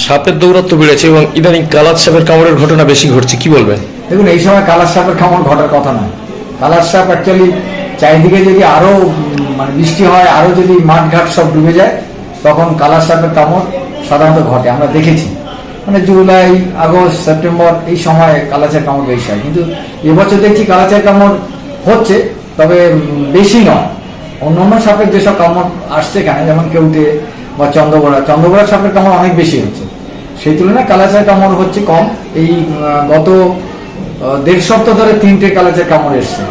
সাপের দৌরাত্ম বেড়েছে এবং ইদানিং কালাত সাপের কামড়ের ঘটনা বেশি ঘটছে, কি বলবেন? দেখুন, এই সময় কালার সাপের কামড় ঘটার কথা নয়। কালার সাপ অ্যাকচুয়ালি চারিদিকে যদি আরও মানে বৃষ্টি হয়, আরও যদি মাঠঘাট সব ডুবে যায়, তখন কালার সাপের কামড় সাধারণত ঘটে, আমরা দেখেছি। মানে জুলাই, আগস্ট, সেপ্টেম্বর, এই সময় কালাচার কামড় বেশি হয়। কিন্তু এবছর দেখছি কালাচার কামড় হচ্ছে, তবে বেশি নয়। অন্য অন্য সাপের যেসব কামড় আসছে এখানে যেমন কেউটে বা চন্দ্রবড়া চন্দ্রবড়া সাপের কামড় অনেক বেশি হচ্ছে। সেই তুলনায় কালাচার কামড় হচ্ছে কম। এই গত দেড় সপ্তাহ ধরে তিনটে কালাচের কামড় এসছে।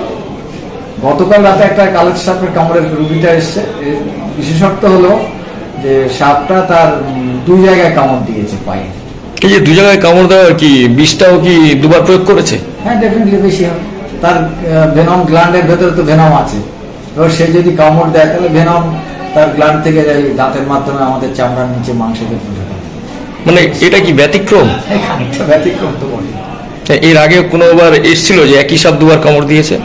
গতকাল রাতে একটা কালাচ সাপের কামড়ের রুগীটা এসছে। বিশেষত্ব হলো যে সাপটা তার দুই জায়গায় কামড় দিয়েছে পায়ে। এই যে দু জায়গায় কামড় দেওয়ার কি বিষটাও কি দুবার প্রয়োগ করেছে? হ্যাঁ ডেফিনেটলি বেশি হবে তার ভেনম গ্ল্যান্ডের ভেতরে তো ভেনম আছে। এবার সে যদি কামড় দেয় তাহলে ভেনম তার গ্ল্যান্ড থেকে এই দাঁতের মাধ্যমে আমাদের চামড়ার নিচে মাংসের ভেতরে ঢোকে মানে এটা কি ব্যতিক্রম? এই ব্যতিক্রম তো এর আগে কোনোবার এসেছিল যে একই সাপ দুবার কামড় দিয়েছে?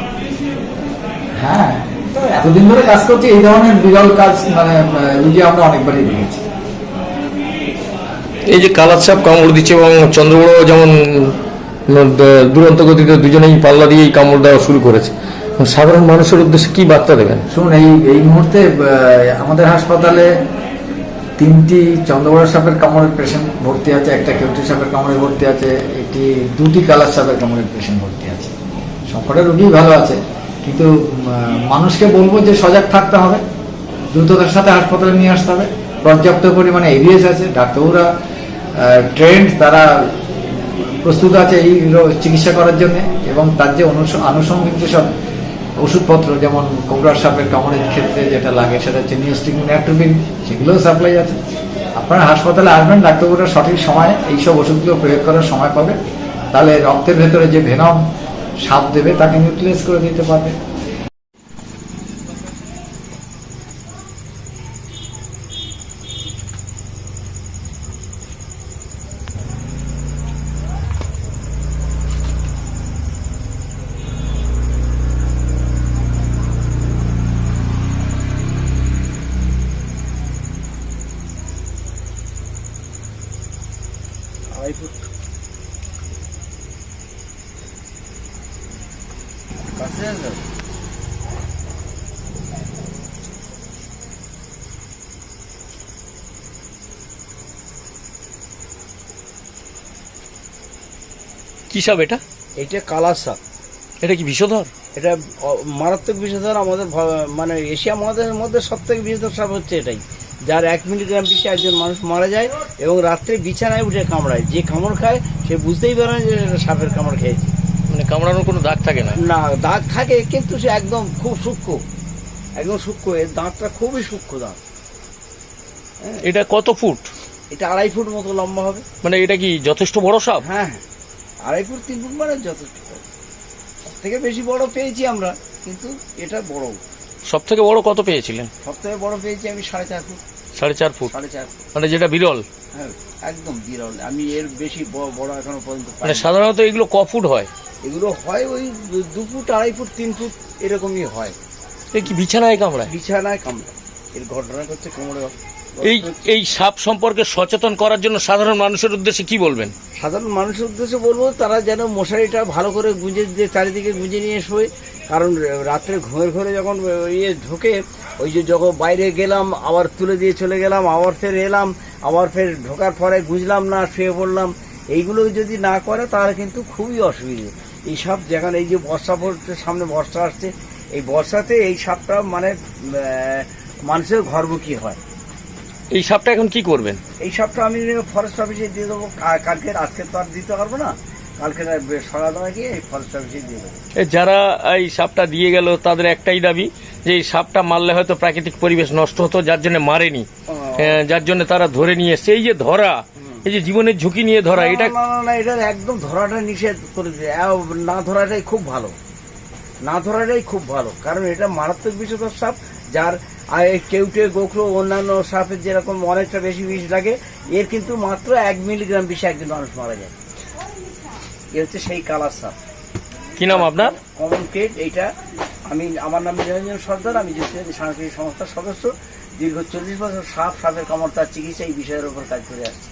হ্যাঁ তো এতদিন ধরে কাজ করছি এই ধরনের বিরল কাজ মানে রুগী আমরা অনেকবারই দেখেছি। এই যে কালাত সাপ কামড় দিচ্ছে এবং চন্দ্রবড় যেমন দুরন্ত গতিতে দুজনেই পাল্লা দিয়েই কামড় দেওয়া শুরু করেছে। সাধারণ মানুষের উদ্দেশ্যে কি বার্তা দেবেন? শুনুন এই এই মুহূর্তে আমাদের হাসপাতালে তিনটি চন্দ্রবড়া সাপের কামড়ের পেশেন্ট ভর্তি আছে, একটা কেউটি সাপের কামড়ে ভর্তি আছে, একটি, দুটি কালার সাপের কামড়ের পেশেন্ট ভর্তি আছে। সবকটা রোগী ভালো আছে, কিন্তু মানুষকে বলব যে সজাগ থাকতে হবে, দ্রুততার সাথে হাসপাতালে নিয়ে আসতে হবে, পর্যাপ্ত পরিমাণে এভিএস আছে, ডাক্তাররা ট্রেন্ড তারা প্রস্তুত আছে এই চিকিৎসা করার জন্য, এবং তার যে আনুষঙ্গিক যেসব ওষুধপত্র, যেমন কোবরার সাপের কামড়ের ক্ষেত্রে যেটা লাগে, সেটা হচ্ছে নিউস্টিক অ্যাট্রোপিন সেগুলোও সাপ্লাই আছে। আপনারা হাসপাতালে আসবেন, ডাক্তারবাবুরা সঠিক সময়ে এইসব ওষুধগুলো প্রয়োগ করার সময় পাবে। তাহলে রক্তের ভেতরে যে ভেনম সাপ দেবে, তাকে নিউট্রিলাইজ করে দিতে পারবে। আড়াই ফুট কাছে আছে কি সাপ এটা? এটা কালার সাপ। এটা কি বিষধর? এটা মারাত্মক বিষধর আমাদের মানে এশিয়া মহাদেশের মধ্যে সব থেকে বিষধর সাপ হচ্ছে এটাই। যার এক মিলিগ্রাম বিষে একজন মানুষ মারা যায় এবং রাত্রে বিছানায় উঠে কামড়ায়। যে কামড় খায় সে বুঝতেই পারে না যে সাপের কামড় খেয়েছে। মানে কামড়ানোর কোনো দাগ থাকে না? না দাঁত থাকে কিন্তু সে একদম খুব সূক্ষ্ম। একদম সূক্ষ্ম এর দাঁতটা খুবই সূক্ষ্ম দাঁত। এটা কত ফুট? এটা আড়াই ফুট মতো লম্বা হবে। মানে এটা কি যথেষ্ট বড় সাপ? হ্যাঁ হ্যাঁ। আড়াই ফুট তিন ফুট মানে যথেষ্ট। বড়। সব থেকে বেশি বড় পেয়েছি আমরা কিন্তু এটা বড়। সব থেকে বড় কত পেয়েছিলেন? সব থেকে বড় পেয়েছি আমি সাড়ে চার ফুট। সাড়ে চার ফুট? সাড়ে চার ফুট। মানে যেটা বিরল? হ্যাঁ একদম বিরল। আমি এর বেশি বড় এখনও পর্যন্ত মানে সাধারণত এগুলো ক ফুট হয়? এগুলো হয় ওই দু- দু ফুট আড়াই ফুট তিন ফুট এরকমই হয়। এ কি বিছানায় কামড়ায়? বিছানায় কামড়ায়। এর ঘটনা হচ্ছে কোমরে এই এই সাপ সম্পর্কে সচেতন করার জন্য সাধারণ মানুষের উদ্দেশ্যে কি বলবেন? সাধারণ মানুষের উদ্দেশ্যে বলব, তারা যেন মশারিটা ভালো করে গুঁজে দিয়ে চারিদিকে গুঁজে নিয়ে শোয় কারণ রাত্রে ঘুমের ঘরে যখন ইয়ে ঢোকে, ওই যে যখন বাইরে গেলাম, আবার তুলে দিয়ে চলে গেলাম, আবার ফের এলাম, আবার ফের ঢোকার পরে গুঁজলাম না, শুয়ে পড়লাম, এইগুলো যদি না করে, তাহলে কিন্তু খুবই অসুবিধে। এই সাপ যেখানে, এই যে বর্ষা পড়ছে, সামনে বর্ষা আসছে, এই বর্ষাতে এই সাপটা মানে মানুষের ঘরমুখী হয়। এই সাপটা এখন কি করবেন? এই সাপটা আমি ফরেস্ট অফিসে দিয়ে দেবো কালকে আজকে তো আর দিতে পারব না। কালকে সকালবেলা গিয়ে এই ফরেস্ট অফিসে দিয়ে দেবো। যারা এই সাপটা দিয়ে গেল তাদের একটাই দাবি যে এই সাপটা মারলে হয়তো প্রাকৃতিক পরিবেশ নষ্ট হতো যার জন্য মারেনি। যার জন্য তারা ধরে নিয়ে এসছে। এই যে ধরা এই যে জীবনের ঝুঁকি নিয়ে ধরা এটা না এটা একদম ধরাটা নিষেধ করে দিয়ে না ধরাটাই খুব ভালো। না ধরাটাই খুব ভালো। কারণ এটা মারাত্মক বিষধর সাপ যার কেউটে গোখরো অন্যান্য সাপের যেরকম অনেকটা বেশি বিষ লাগে এর কিন্তু মাত্র এক মিলিগ্রাম বিষে একজন মানুষ মারা যায়। এ হচ্ছে সেই কালার সাপ। কি নাম আপনার? কমন কেট এইটা আমি আমার নাম নিরঞ্জন সর্দার আমি সাংস্কৃতিক সংস্থার সদস্য। দীর্ঘ চল্লিশ বছর সাপ সাপের কামড় তার চিকিৎসা এই বিষয়ের উপর কাজ করে আসছি।